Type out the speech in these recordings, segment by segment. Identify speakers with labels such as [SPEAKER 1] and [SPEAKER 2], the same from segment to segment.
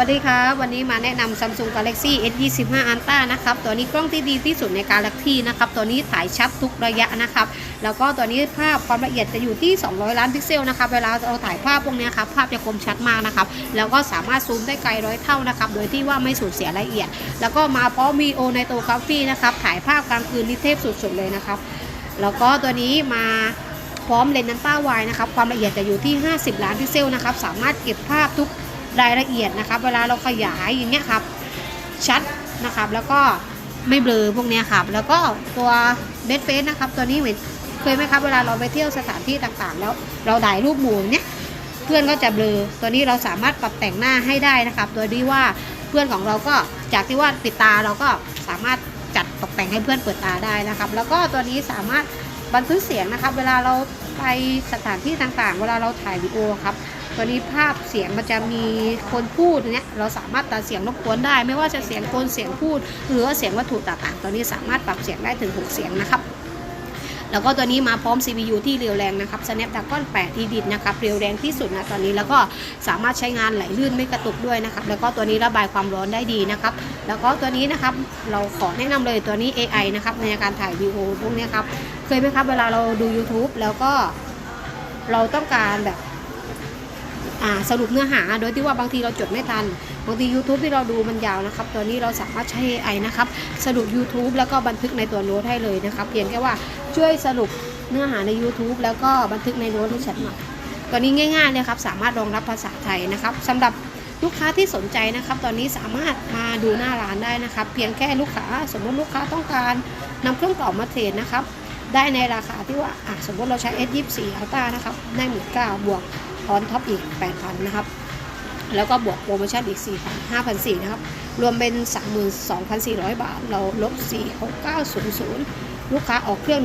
[SPEAKER 1] สวัสดีครับวันนี้มาแนะนำ Samsung Galaxy S25 Ultra นะครับ ตัวนี้กล้องที่ดีที่สุดใน Galaxy นะครับ ตัวนี้ถ่ายชัดทุกระยะนะครับ แล้วก็ตัวนี้ภาพความละเอียดจะอยู่ที่ 200 ล้านพิกเซลนะครับ เวลาเราถ่ายภาพพวกนี้ครับ ภาพจะคมชัดมากนะครับ แล้วก็สามารถซูมได้ไกลร้อยเท่านะครับ โดยที่ว่าไม่สูญเสียรายละเอียด แล้วก็มาพร้อมมีโอในตัวกราฟี่นะครับ ถ่ายภาพกลางคืนนี่เทพสุดๆเลยนะครับ แล้วก็ตัวนี้มาพร้อมเลนส์นันต้าไวนะครับ ความละเอียดจะอยู่ที่ 50 ล้านพิกเซลนะครับ สามารถเก็บภาพทุก รายละเอียดนะครับ เวลาเราขยายอย่างเงี้ยครับ ชัดนะครับ แล้วก็ไม่เบลอพวกเนี้ยครับ แล้วก็ตัวเบสเฟสนะครับ ตัวนี้เหมือนเคยไหมครับ เวลาเราไปเที่ยวสถานที่ต่างๆ แล้วเราถ่ายรูปหมู่เนี้ยเพื่อนก็จะเบลอ ตัวนี้เราสามารถปรับแต่งหน้าให้ได้นะครับโดยที่ว่าเพื่อนของเราก็จากที่ว่าปิดตาเราก็สามารถจัดตกแต่งให้เพื่อนเปิดตาได้นะครับ แล้วก็ตัวนี้สามารถบันทึกเสียงนะครับ เวลาเราไปสถานที่ต่างๆ เวลาเราถ่ายวิดีโอครับ ตัวนี้ภาพเสียงมันจะมีคนพูดเนี่ยเราสามารถตัดเสียงรบกวนได้ ไม่ว่าจะเสียงคนเสียงพูด หรือว่าเสียงวัตถุต่างๆ ตัวนี้สามารถปรับเสียงได้ถึง 6 เสียงนะครับแล้วก็ตัวนี้มาพร้อม CPU ที่เร็วแรงนะครับ Snapdragon 8 Edit นะครับ เร็วแรงที่สุดนะตอนนี้ แล้วก็สามารถใช้งานไหลลื่นไม่กระตุกด้วยนะครับ แล้วก็ตัวนี้ระบายความร้อนได้ดีนะครับ แล้วก็ตัวนี้นะครับ เราขอแนะนำเลยตัวนี้ AI นะครับ ในการถ่ายวิดีโอพวกนี้ครับ เคยไหมครับ เวลาเราดู YouTube แล้วก็เราต้องการแบบ สรุปเนื้อหาโดยที่ว่าบางทีเราจดไม่ทัน บางที YouTube ที่เราดูมันยาวนะครับตัวนี้เราสามารถใช้ AI นะครับ สรุป YouTube แล้วก็บันทึกในตัวโน้ตให้เลยนะครับ เพียงแค่ว่าช่วยสรุปเนื้อหาใน YouTube แล้วก็บันทึกในโน้ตให้ฉันหน่อยตัวนี้ง่ายๆเลยครับ สามารถรองรับภาษาไทยนะครับสำหรับลูกค้าที่สนใจนะครับ ตอนนี้สามารถมาดูหน้าร้านได้นะครับ เพียงแค่ลูกค้า สมมติลูกค้าต้องการนำเครื่องเก่ามาเทรดนะครับ ได้ในราคาที่ว่าสมมติเราใช้ S24 Ultra นะครับได้หมื่นเก้าบวก ออนท็อปอีก 8,000 นะครับ แล้วก็บวกโปรโมชั่นอีก 4,000 5,400 นะครับ รวมเป็น 32,400 บาท เราลบ 46900 ลูกค้าออกเครื่อง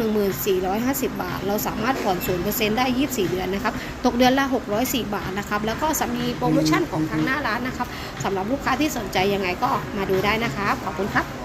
[SPEAKER 1] 1450 บาท เราสามารถผ่อน 0%ได้ 24 เดือนนะครับ ตกเดือนละ 604 บาทนะครับ แล้วก็สามีโปรโมชั่นของทางหน้าร้านนะครับสำหรับลูกค้าที่สนใจยังไงก็มาดูได้นะครับ ขอบคุณครับ